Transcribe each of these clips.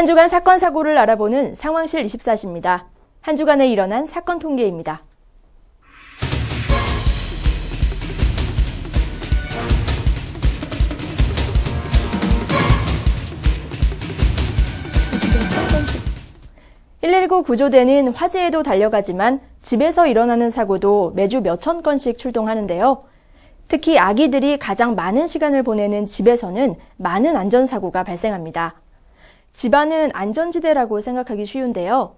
한 주간 사건 사고를 알아보는 상황실 24시입니다. 한 주간에 일어난 사건 통계입니다. (119) 구조대는 화재에도 달려가지만 집에서 일어나는 사고도 매주 몇천 건씩 출동하는데요. 특히 아기들이 가장 많은 시간을 보내는 집에서는 많은 안전사고가 발생합니다. 집안은 안전지대라고 생각하기 쉬운데요.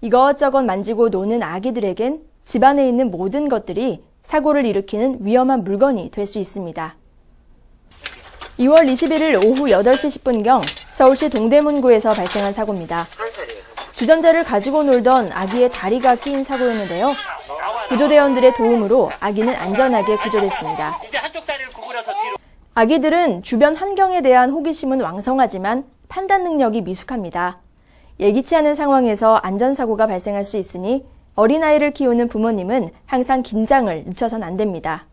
이것저것 만지고 노는 아기들에겐 집안에 있는 모든 것들이 사고를 일으키는 위험한 물건이 될 수 있습니다. 2월 21일 오후 8시 10분경 서울시 동대문구에서 발생한 사고입니다. 주전자를 가지고 놀던 아기의 다리가 끼인 사고였는데요. 구조대원들의 도움으로 아기는 안전하게 구조됐습니다. 아기들은 주변 환경에 대한 호기심은 왕성하지만 판단 능력이 미숙합니다. 예기치 않은 상황에서 안전사고가 발생할 수 있으니 어린아이를 키우는 부모님은 항상 긴장을 늦춰선 안 됩니다.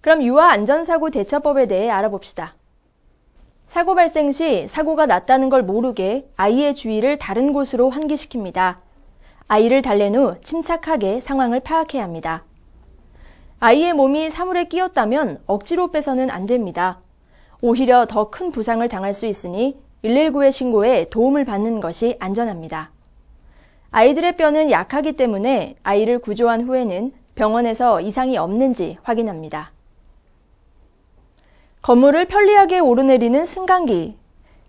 그럼 유아 안전사고 대처법에 대해 알아봅시다. 사고 발생 시 사고가 났다는 걸 모르게 아이의 주의를 다른 곳으로 환기시킵니다. 아이를 달랜 후 침착하게 상황을 파악해야 합니다. 아이의 몸이 사물에 끼었다면 억지로 빼서는 안 됩니다. 오히려 더 큰 부상을 당할 수 있으니 119에 신고해 도움을 받는 것이 안전합니다. 아이들의 뼈는 약하기 때문에 아이를 구조한 후에는 병원에서 이상이 없는지 확인합니다. 건물을 편리하게 오르내리는 승강기.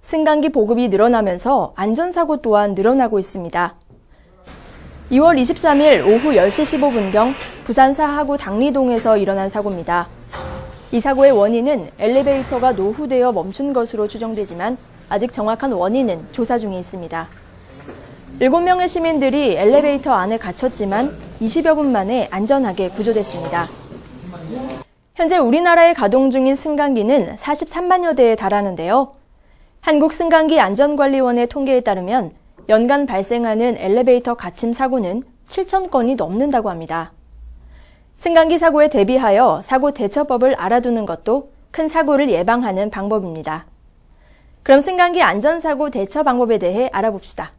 승강기 보급이 늘어나면서 안전사고 또한 늘어나고 있습니다. 2월 23일 오후 10시 15분경 부산 사하구 당리동에서 일어난 사고입니다. 이 사고의 원인은 엘리베이터가 노후되어 멈춘 것으로 추정되지만 아직 정확한 원인은 조사 중에 있습니다. 7명의 시민들이 엘리베이터 안에 갇혔지만 20여 분 만에 안전하게 구조됐습니다. 현재 우리나라에 가동 중인 승강기는 43만여 대에 달하는데요. 한국승강기 안전관리원의 통계에 따르면 연간 발생하는 엘리베이터 갇힘 사고는 7천 건이 넘는다고 합니다. 승강기 사고에 대비하여 사고 대처법을 알아두는 것도 큰 사고를 예방하는 방법입니다. 그럼 승강기 안전사고 대처 방법에 대해 알아봅시다.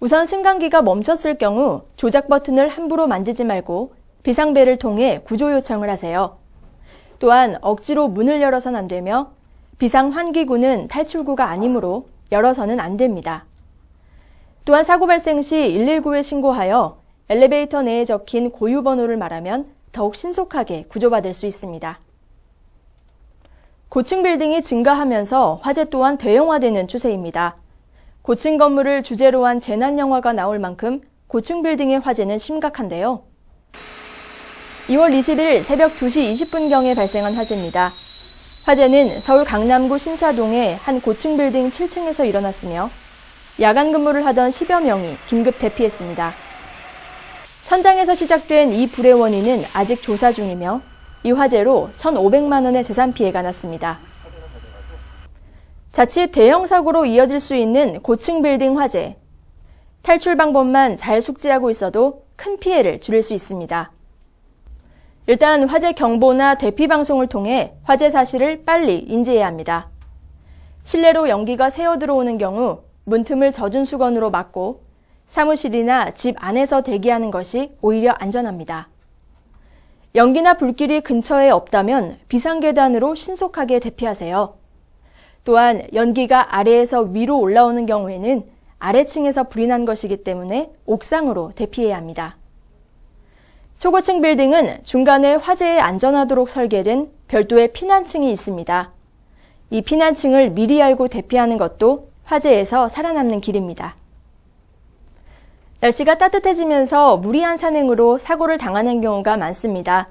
우선 승강기가 멈췄을 경우 조작 버튼을 함부로 만지지 말고 비상벨을 통해 구조 요청을 하세요. 또한 억지로 문을 열어선 안 되며 비상 환기구는 탈출구가 아니므로 열어서는 안 됩니다. 또한 사고 발생 시 119에 신고하여 엘리베이터 내에 적힌 고유 번호를 말하면 더욱 신속하게 구조받을 수 있습니다. 고층 빌딩이 증가하면서 화재 또한 대형화되는 추세입니다. 고층 건물을 주제로 한 재난 영화가 나올 만큼 고층 빌딩의 화재는 심각한데요. 2월 20일 새벽 2시 20분경에 발생한 화재입니다. 화재는 서울 강남구 신사동의 한 고층 빌딩 7층에서 일어났으며 야간 근무를 하던 10여 명이 긴급 대피했습니다. 천장에서 시작된 이 불의 원인은 아직 조사 중이며 이 화재로 1,500만 원의 재산 피해가 났습니다. 자칫 대형 사고로 이어질 수 있는 고층 빌딩 화재. 탈출 방법만 잘 숙지하고 있어도 큰 피해를 줄일 수 있습니다. 일단 화재 경보나 대피 방송을 통해 화재 사실을 빨리 인지해야 합니다. 실내로 연기가 새어 들어오는 경우 문틈을 젖은 수건으로 막고 사무실이나 집 안에서 대기하는 것이 오히려 안전합니다. 연기나 불길이 근처에 없다면 비상계단으로 신속하게 대피하세요. 또한 연기가 아래에서 위로 올라오는 경우에는 아래층에서 불이 난 것이기 때문에 옥상으로 대피해야 합니다. 초고층 빌딩은 중간에 화재에 안전하도록 설계된 별도의 피난층이 있습니다. 이 피난층을 미리 알고 대피하는 것도 화재에서 살아남는 길입니다. 날씨가 따뜻해지면서 무리한 산행으로 사고를 당하는 경우가 많습니다.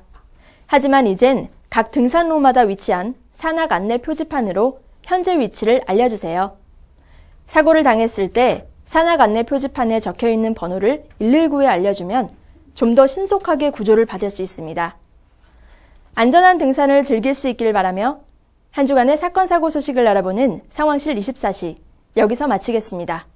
하지만 이젠 각 등산로마다 위치한 산악 안내 표지판으로 현재 위치를 알려주세요. 사고를 당했을 때 산악 안내 표지판에 적혀 있는 번호를 119에 알려주면 좀 더 신속하게 구조를 받을 수 있습니다. 안전한 등산을 즐길 수 있기를 바라며 한 주간의 사건 사고 소식을 알아보는 상황실 24시 여기서 마치겠습니다.